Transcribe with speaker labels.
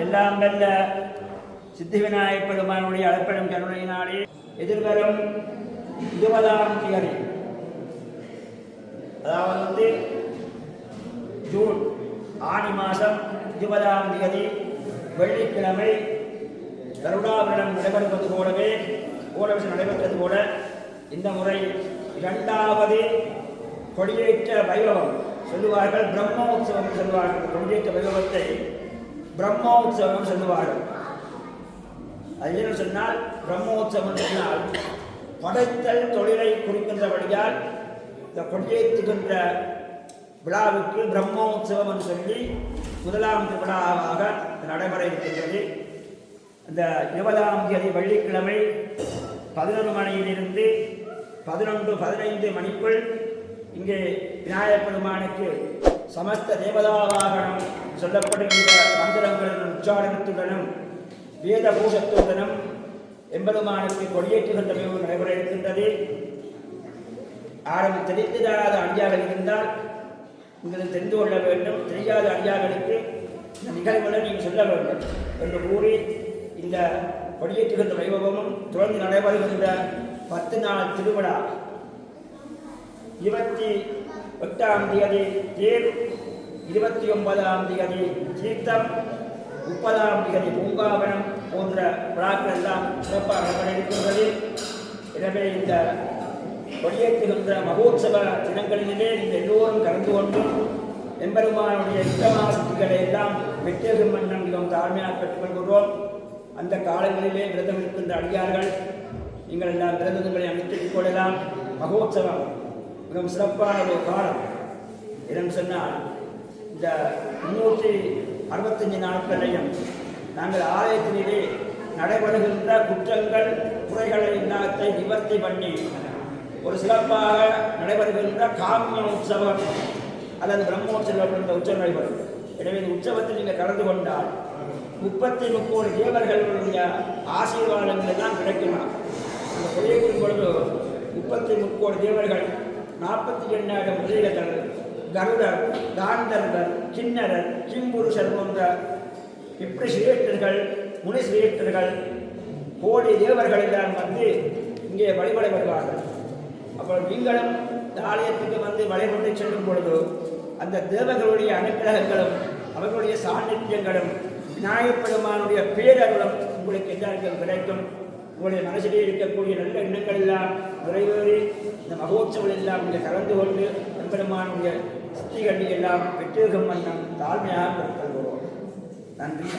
Speaker 1: எல்லாம் வல்ல சித்தி விநாயகப் பெருமானுடைய அழைப்படும் கருணையினாலே எதிர்வரும் இருபதாம் தேதி அதாவது வந்து ஜூன் ஆணி மாதம் இருபதாம் தேதி வெள்ளிக்கிழமை கருடாபுரம் நடைபெறுவது போலவே ஓரவிசம் நடைபெற்றது போல இந்த முறை இரண்டாவது கொடியேற்ற வைபவம். சொல்லுவார்கள். பிரம்மோற்சவம் சொல்லுவார்கள். கொடியேற்ற வைபவத்தை பிரம்மோத்சவம் சொல்லுவார்கள். அது என்ன சொன்னால் பிரம்மோத்சவம் சொன்னால் படைத்தல் தொழிலை குறிக்கின்றபடியால் இந்த கொடியேற்றுகின்ற விழாவுக்கு பிரம்மோத்சவம் என்று சொல்லி முதலாம் விழாவாக நடைபெற இருக்கின்றது. இந்த இருபதாம் தேதி வெள்ளிக்கிழமை பதினொரு மணியிலிருந்து பதினொன்று பதினைந்து மணிக்குள் இங்கே விநாயகப் பெருமானுக்கு சமஸ்த தேவதாவாகனம் சொல்லப்படுகின்ற மந்திரங்களுடன் உச்சாரணத்துடனும் வேத பூஷத்துடனும் எம்பெருமானுக்கு கொடியேற்றுகின்ற மிகவும் நடைபெற இருக்கின்றது யாரும் தெரிந்திராத அடியார்கள் இருந்தால் நீங்கள் தெரிந்து கொள்ள வேண்டும். தெரியாத அடியார்களுக்கு இந்த நிகழ்வுகளை நீங்கள் சொல்ல வேண்டும் என்று கூறி இந்த கொடியேற்றுகின்ற வைபவமும் தொடர்ந்து நடைபெறுகின்ற பத்து நாள் திருவிழா இருபத்தி எட்டாம் தேதி தேர் இருபத்தி ஒன்பதாம் தேதி தீர்த்தம் முப்பதாம் தேதி பூங்காவனம் போன்ற விழாக்கள் எல்லாம் சிறப்பாக நடைபெற எனவே இந்த கொடியேற்றுகின்ற மகோத்சவ தினங்களிலே இந்த எல்லோரும் கலந்து கொண்டு எம்பெருமானுடைய யுத்தமாசக்திகளை எல்லாம் வெற்றேகும் மன்னன் மிகவும் தாழ்மையாக பெற்றுக்கொள்கிறோம் அந்த காலங்களிலே விரதம் இருக்கின்ற அடியார்கள் நீங்கள் எல்லாம் விரதங்களை அமைத்துக் கொள்ளலாம். மகோத்சவம் மிகவும் சிறப்பான ஒரு காலம். என்னன்னு சொன்னால் இந்த முன்னூற்றி அறுபத்தஞ்சு நாட்களையும் நாங்கள் ஆலயத்திலே நடைபெறுகின்ற குற்றங்கள் குறைகளை எல்லாத்தை நிவர்த்தி பண்ணி ஒரு சிறப்பாக நடைபெறுகின்ற காமிய உற்சவம் அல்லது பிரம்மோற்சவம் என்ற உற்சவம் நடைபெறும். எனவே இந்த உற்சவத்தில் நீங்கள் கலந்து கொண்டால் முப்பத்தி முப்பது தேவர்களுடைய ஆசீர்வாதங்கள் தான் கிடைக்குமா? அந்த கொடியேற்றும் பொழுது முப்பத்தி முப்பது தேவர்கள் நாற்பத்தி எண்ணாயிரம் முதலீடுகள் கருடர் காந்தர்கள் கிண்ணரர் கிம்புருஷர் போன்ற இப்படி சிரேட்டர்கள் முனி சிரேட்டர்கள் கோடி தேவர்கள் எல்லாம் வந்து இங்கே வழிபட வருவார்கள். அப்புறம் நீங்களும் இந்த ஆலயத்துக்கு வந்து வழிபட்டு செல்லும் பொழுது அந்த தேவர்களுடைய அனுகிரகங்களும் அவர்களுடைய சாநித்தியங்களும் விநாயகப் பெருமானுடைய பேரருளும் உங்களுக்கு எல்லாருக்கும் கிடைக்கும். உங்களுடைய மனசிலே இருக்கக்கூடிய நல்ல எண்ணங்கள் எல்லாம் நிறைவேறி மகோத்சவம் எல்லாம் இங்கே கலந்து கொண்டு எம்பெருமானுடைய சக்திகளை எல்லாம் பெற்றிருக்கும் வண்ணம் தாழ்மையாக கொள்கிறோம் நன்றி.